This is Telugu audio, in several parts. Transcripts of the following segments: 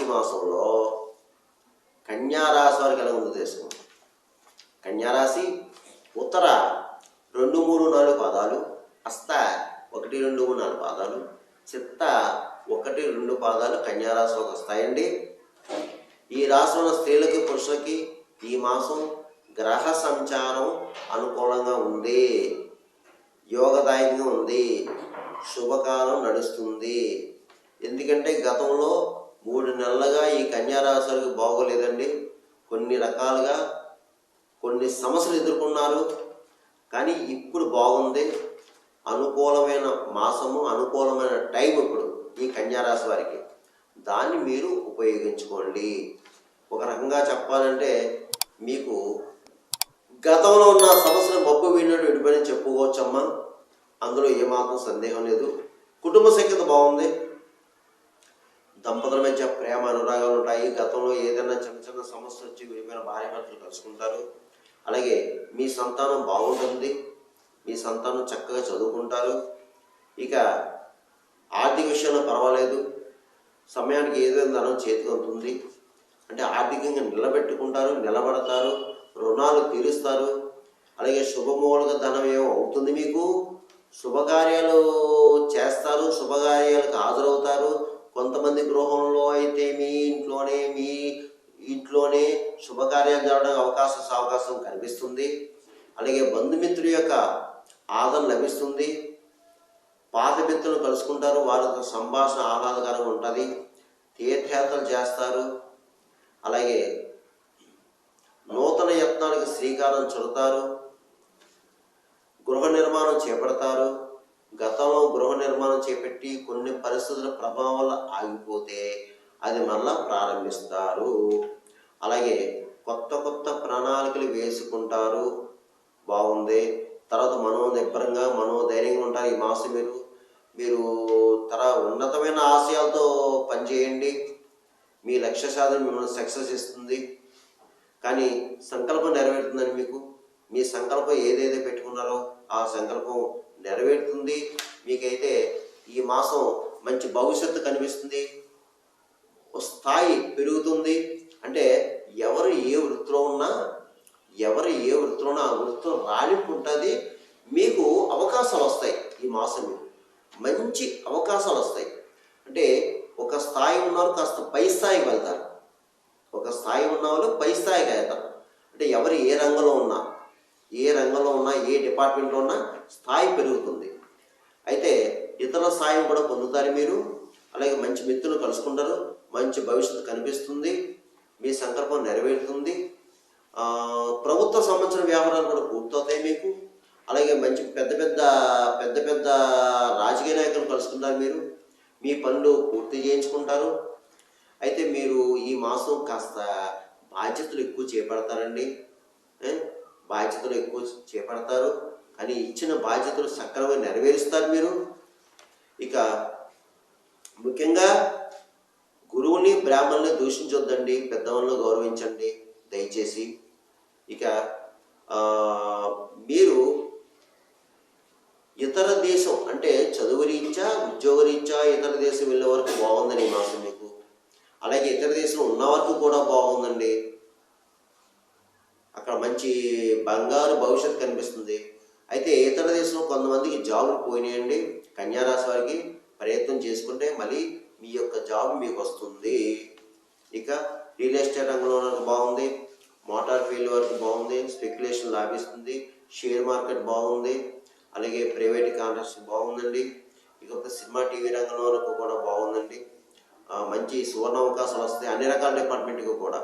మార్చి మాసంలో కన్యారాశి వారికి ఎలా ఉద్దేశం కన్యారాశి ఉత్తర రెండు మూడు నాలుగు పాదాలు హస్త ఒకటి రెండు మూడు నాలుగు పాదాలు చిత్త ఒకటి రెండు పాదాలు కన్యారాశిలోకి వస్తాయండి. ఈ రాశిలో ఉన్న స్త్రీలకి పురుషులకి ఈ మాసం గ్రహ సంచారం అనుకూలంగా ఉంది. యోగదాయకంగా ఉంది. శుభకాలం నడుస్తుంది. ఎందుకంటే గతంలో మూడు నెలలుగా ఈ కన్యారాశులకు బాగోలేదండి. కొన్ని రకాలుగా కొన్ని సమస్యలు ఎదుర్కొన్నారు. కానీ ఇప్పుడు బాగుంది. అనుకూలమైన మాసము అనుకూలమైన టైం ఇప్పుడు ఈ కన్యారాశి వారికి. దాన్ని మీరు ఉపయోగించుకోండి. ఒక రకంగా చెప్పాలంటే మీకు గతంలో ఉన్న సమస్యలు మబ్బు వీడినట్టు విడిపోయిన చెప్పుకోవచ్చమ్మా. అందులో ఏమాత్రం సందేహం లేదు. కుటుంబ సఖ్యత బాగుంది. దంపతుల మధ్య ప్రేమ అనురాగాలు ఉంటాయి. గతంలో ఏదైనా చిన్న చిన్న సమస్య వచ్చి విడిపోయిన భార్య భర్తలు కలుసుకుంటారు. అలాగే మీ సంతానం బాగుంటుంది. మీ సంతానం చక్కగా చదువుకుంటారు. ఇక ఆర్థిక విషయంలో పర్వాలేదు. సమయానికి ఏదైనా ధనం చేతికి ఉంటుంది అంటే ఆర్థికంగా నిలబెట్టుకుంటారు నిలబడతారు రుణాలు తీరుస్తారు. అలాగే శుభమూలక ధనం ఏమో అవుతుంది మీకు. శుభకార్యాలు చేస్తారు శుభకార్యాలకు హాజరవుతారు. కొంతమంది గృహంలో అయితే మీ ఇంట్లోనే మీ ఇంట్లోనే శుభకార్యాలు జరగడానికి అవకాశం అవకాశం కనిపిస్తుంది. అలాగే బంధుమిత్రుల యొక్క ఆదరణ లభిస్తుంది. పాత మిత్రులు కలుసుకుంటారు. వారితో సంభాషణ ఆహ్లాదకరంగా ఉంటుంది. తీర్థయాత్రలు చేస్తారు. అలాగే నూతన యత్నాలకు శ్రీకారం చుడతారు. గృహ నిర్మాణం చేపడతారు. గతంలో గృహ నిర్మాణం చేపట్టి కొన్ని పరిస్థితుల ప్రభావం వల్ల ఆగిపోతే అది మళ్ళా ప్రారంభిస్తారు. అలాగే కొత్త కొత్త ప్రణాళికలు వేసుకుంటారు. బాగుంది. తర్వాత మనోనిబ్బరంగా మనోధైర్యంగా ఉంటారు ఈ మాసం మీరు. మీరు తర ఉన్నతమైన ఆశయాలతో పనిచేయండి. మీ లక్ష్య సాధన మిమ్మల్ని సక్సెస్ ఇస్తుంది కానీ సంకల్పం నెరవేరుతుందని మీకు మీ సంకల్పం ఏదైతే పెట్టుకున్నారో ఆ సంకల్పం నెరవేరుతుంది. మీకైతే ఈ మాసం మంచి భవిష్యత్తు కనిపిస్తుంది. స్థాయి పెరుగుతుంది. అంటే ఎవరు ఏ వృత్తిలో ఉన్నా ఎవరు ఏ వృత్తిలో ఉన్నా ఆ వృత్తిలో రాణింపు ఉంటుంది. మీకు అవకాశాలు వస్తాయి ఈ మాసం మీకు మంచి అవకాశాలు వస్తాయి. అంటే ఒక స్థాయి ఉన్నవారు కాస్త పై స్థాయికి వెళ్తారు. ఒక స్థాయి ఉన్న వాళ్ళు పై స్థాయికి వెళ్తారు. అంటే ఎవరు ఏ రంగంలో ఉన్నా ఏ రంగంలో ఉన్నా ఏ డిపార్ట్మెంట్లో ఉన్నా స్థాయి పెరుగుతుంది. అయితే ఇతర సాయం కూడా పొందుతారు మీరు. అలాగే మంచి మిత్రులు కలుసుకుంటారు. మంచి భవిష్యత్తు కనిపిస్తుంది. మీ సంకల్పం నెరవేరుతుంది. ప్రభుత్వ సంబంధించిన వ్యవహారాలు కూడా పూర్తవుతాయి మీకు. అలాగే మంచి పెద్ద పెద్ద పెద్ద పెద్ద రాజకీయ నాయకులు కలుసుకుంటారు మీరు. మీ పనులు పూర్తి చేయించుకుంటారు. అయితే మీరు ఈ మాసం కాస్త బాధ్యతలు ఎక్కువ చేపడతారండి. బాధ్యతలు ఎక్కువ చేపడతారు. కానీ ఇచ్చిన బాధ్యతలు సక్రమంగా నెరవేరుస్తారు మీరు. ఇక ముఖ్యంగా గురువుని బ్రాహ్మణుని దూషించొద్దండి. పెద్దవాళ్ళని గౌరవించండి. దయచేసి ఇక మీరు ఇతర దేశం అంటే చదువు రీత్యా ఉద్యోగ రీత్యా ఇతర దేశం వెళ్ళే వరకు బాగుందని ఈ మాసం మీకు. అలాగే ఇతర దేశం ఉన్న వరకు కూడా బాగుందండి. అక్కడ మంచి బంగారు భవిష్యత్తు కనిపిస్తుంది. అయితే ఇతర దేశంలో కొంతమందికి జాబులు పోయినాయండి. కన్యారాశి వారికి ప్రయత్నం చేసుకుంటే మళ్ళీ మీ యొక్క జాబ్ మీకు వస్తుంది. ఇక రియల్ ఎస్టేట్ రంగంలో బాగుంది. మోటార్ ఫీల్డ్ వరకు బాగుంది. స్పెక్యులేషన్ లాభిస్తుంది. షేర్ మార్కెట్ బాగుంది. అలాగే ప్రైవేట్ కాంట్రాక్ట్స్ బాగుందండి. ఇక సినిమా టీవీ రంగంలో వరకు కూడా బాగుందండి. మంచి సువర్ణ అవకాశాలు వస్తాయి. అన్ని రకాల డిపార్ట్మెంట్కి కూడా.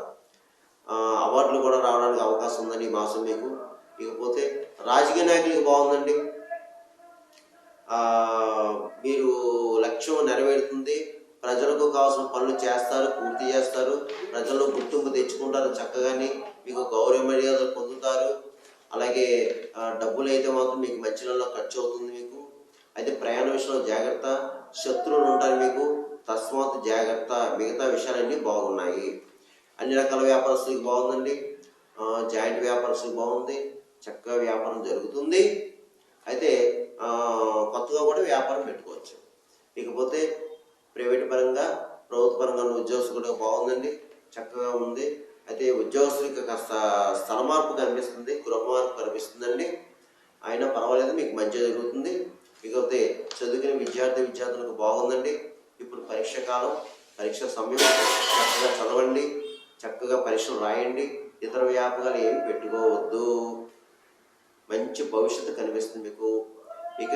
అవార్డులు కూడా రావడానికి అవకాశం ఉందని భాష మీకు. ఇకపోతే రాజకీయ నాయకులకి బాగుందండి. మీరు లక్ష్యం నెరవేరుతుంది. ప్రజలకు కావాల్సిన పనులు చేస్తారు పూర్తి చేస్తారు. ప్రజల్లో గుర్తింపు తెచ్చుకుంటారు చక్కగాని. మీకు గౌరవ మర్యాదలు పొందుతారు. అలాగే డబ్బులు అయితే మాత్రం మీకు మధ్యలో ఖర్చు అవుతుంది మీకు. అయితే ప్రయాణ విషయంలో జాగ్రత్త. శత్రువులు ఉంటారు మీకు. తస్మాత్ జాగ్రత్త. మిగతా విషయాలన్నీ బాగున్నాయి. అన్ని రకాల వ్యాపారస్తులకు బాగుందండి. జాయింట్ వ్యాపారస్తులకు బాగుంది. చక్కగా వ్యాపారం జరుగుతుంది. అయితే కొత్తగా కూడా వ్యాపారం పెట్టుకోవచ్చు. ఇకపోతే ప్రైవేట్ పరంగా ప్రభుత్వ పరంగా ఉద్యోగస్తులు కూడా బాగుందండి. చక్కగా ఉంది. అయితే ఉద్యోగస్తులకి కాస్త స్థల మార్పు కనిపిస్తుంది. గృహ మార్పు కనిపిస్తుందండి. అయినా పర్వాలేదు మీకు మంచి జరుగుతుంది. ఇకపోతే చదువుకునే విద్యార్థి విద్యార్థులకు బాగుందండి. ఇప్పుడు పరీక్ష కాలం. పరీక్ష సమయం. చక్కగా చదవండి. చక్కగా పరీక్షలు రాయండి. ఇతర వ్యాపకాలు ఏమి పెట్టుకోవద్దు. మంచి భవిష్యత్తు కనిపిస్తుంది మీకు. ఇక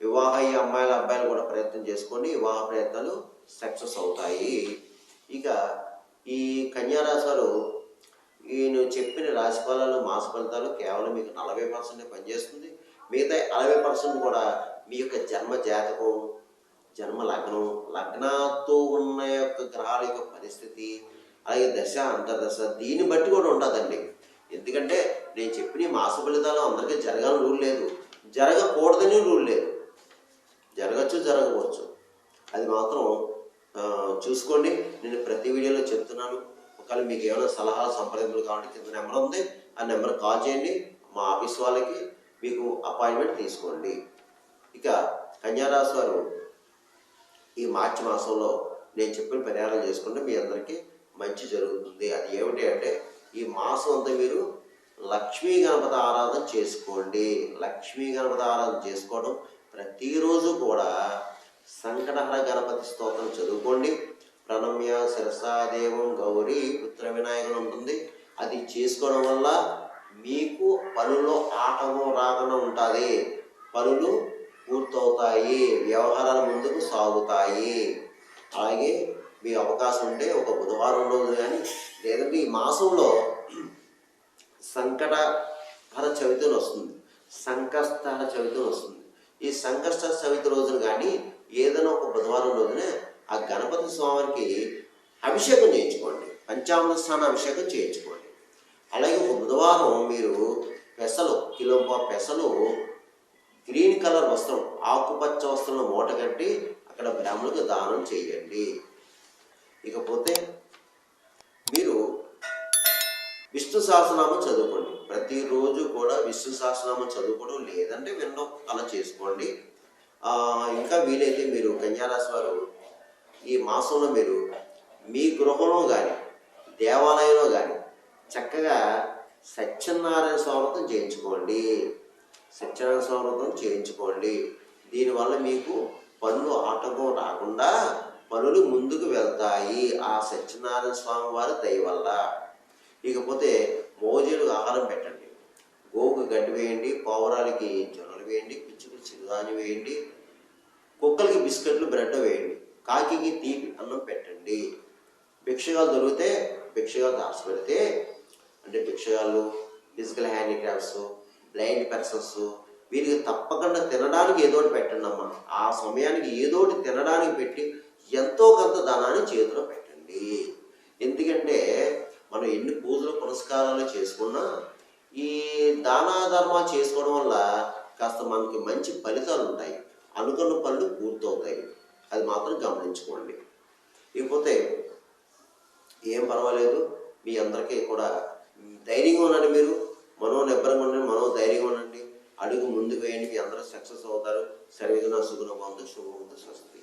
వివాహ ఈ అమ్మాయిల అబ్బాయిలు కూడా ప్రయత్నం చేసుకోండి. వివాహ ప్రయత్నాలు సక్సెస్ అవుతాయి. ఇక ఈ కన్యారాశాలు వారు చెప్పిన రాశి ఫలాలు మాస ఫలితాలు కేవలం మీకు నలభై పర్సెంట్ పనిచేస్తుంది. మిగతా అరవై పర్సెంట్ కూడా మీ యొక్క జన్మ జాతకం జన్మ లగ్నం లగ్నాతో ఉన్న యొక్క గ్రహాల యొక్క పరిస్థితి అలాగే దశ అంతర్దశ దీన్ని బట్టి కూడా ఉంటుందండి. ఎందుకంటే నేను చెప్పిన మాస ఫలితాలు అందరికీ జరగాలని రూల్ లేదు. జరగకూడదని రూల్ లేదు. జరగచ్చు జరగవచ్చు. అది మాత్రం చూసుకోండి. నేను ప్రతి వీడియోలో చెప్తున్నాను. ఒకవేళ మీకు ఏమైనా సలహాలు సంప్రదింపులు కావాలంటే కింద నెంబర్ ఉంది. ఆ నెంబర్ కాల్ చేయండి. మా ఆఫీస్ వాళ్ళకి మీకు అపాయింట్మెంట్ తీసుకోండి. ఇక కన్యారాశి వారు ఈ మార్చి మాసంలో నేను చెప్పిన పరిహారం చేసుకుంటే మీ అందరికీ మంచి జరుగుతుంది. అది ఏమిటి అంటే ఈ మాసం అంతా మీరు లక్ష్మీ గణపతి ఆరాధన చేసుకోండి. లక్ష్మీ గణపతి ఆరాధన చేసుకోవడం ప్రతిరోజు కూడా సంకటహర గణపతి స్తోత్రం చదువుకోండి. ప్రణమ్య శిరసాదేవం గౌరీ పుత్ర వినాయకుడు ఉంటుంది. అది చేసుకోవడం వల్ల మీకు పనుల్లో ఆటము రాకుండా ఉంటుంది. పనులు పూర్తవుతాయి. వ్యవహారాలు ముందుకు సాగుతాయి. అలాగే మీ అవకాశం ఉంటే ఒక బుధవారం రోజు కానీ లేదంటే ఈ మాసంలో సంకటహర చవితి వస్తుంది. సంకష్టహర చవితి వస్తుంది. ఈ సంకష్ట చవితి రోజున కానీ ఏదైనా ఒక బుధవారం రోజున ఆ గణపతి స్వామికి అభిషేకం చేయించుకోండి. పంచామృత స్నాన అభిషేకం చేయించుకోండి. అలాగే ఒక బుధవారం మీరు పెసలు కిలో పెసలు గ్రీన్ కలర్ వస్త్రం ఆకుపచ్చ వస్త్రంలో మూట కట్టి అక్కడ బ్రాహ్మణులకు దానం చేయండి. ఇకపోతే మీరు విష్ణు సహస్రనామం చదువుకోండి. ప్రతిరోజు కూడా విష్ణు సహస్రనామం చదువుకోవడం లేదంటే వినడం అలా చేసుకోండి. ఇంకా వీలైతే మీరు కన్యారాశి వారు ఈ మాసంలో మీరు మీ గృహంలో కానీ దేవాలయంలో కానీ చక్కగా సత్యనారాయణ స్వాగతం చేయించుకోండి. సత్యనారాయణ స్వాగతం చేయించుకోండి. దీనివల్ల మీకు పనులు ఆటంకం రాకుండా పనులు ముందుకు వెళ్తాయి. ఆ సత్యనారాయణ స్వామి వారి దయ వల్ల. ఇకపోతే మోజీలు ఆహారం పెట్టండి. గోవుకు గడ్డి వేయండి పావురాలకి జొన్నలు వేయండి పిచ్చుకు చిరుధాన్యం వేయండి కుక్కలకి బిస్కెట్లు బ్రెడ్ వేయండి కాకికి తీపి అన్నం పెట్టండి. భిక్షగాలు దొరికితే భిక్షగాలు దాచిపెడితే అంటే భిక్షగాళ్ళు ఫిజికల్ హ్యాండిక్రాఫ్ట్స్ బ్లైండ్ పర్సన్స్ వీరికి తప్పకుండా తినడానికి ఏదో ఒకటి పెట్టండి అమ్మా ఆ సమయానికి ఏదో ఒకటి తినడానికి పెట్టి ఎంతో కొంత ధనాన్ని చేతిలో పెట్టండి. ఎందుకంటే మనం ఎన్ని పూజలు పురస్కారాలు చేసుకున్నా ఈ దానా ధర్మాలు చేసుకోవడం వల్ల కాస్త మనకి మంచి ఫలితాలు ఉంటాయి. అనుకున్న పనులు పూర్తవుతాయి. అది మాత్రం గమనించుకోండి. ఇకపోతే ఏం పర్వాలేదు. మీ అందరికీ కూడా ధైర్యంగా ఉండండి మీరు. మనో నిబ్బరంగా ఉండండి మనో ధైర్యంగా ఉండండి. అడుగు ముందుకు వేయండి. మీ అందరూ సక్సెస్ అవుతారు. సర్వేదన సుగుణ బాగుంది శుభం స్వస్తి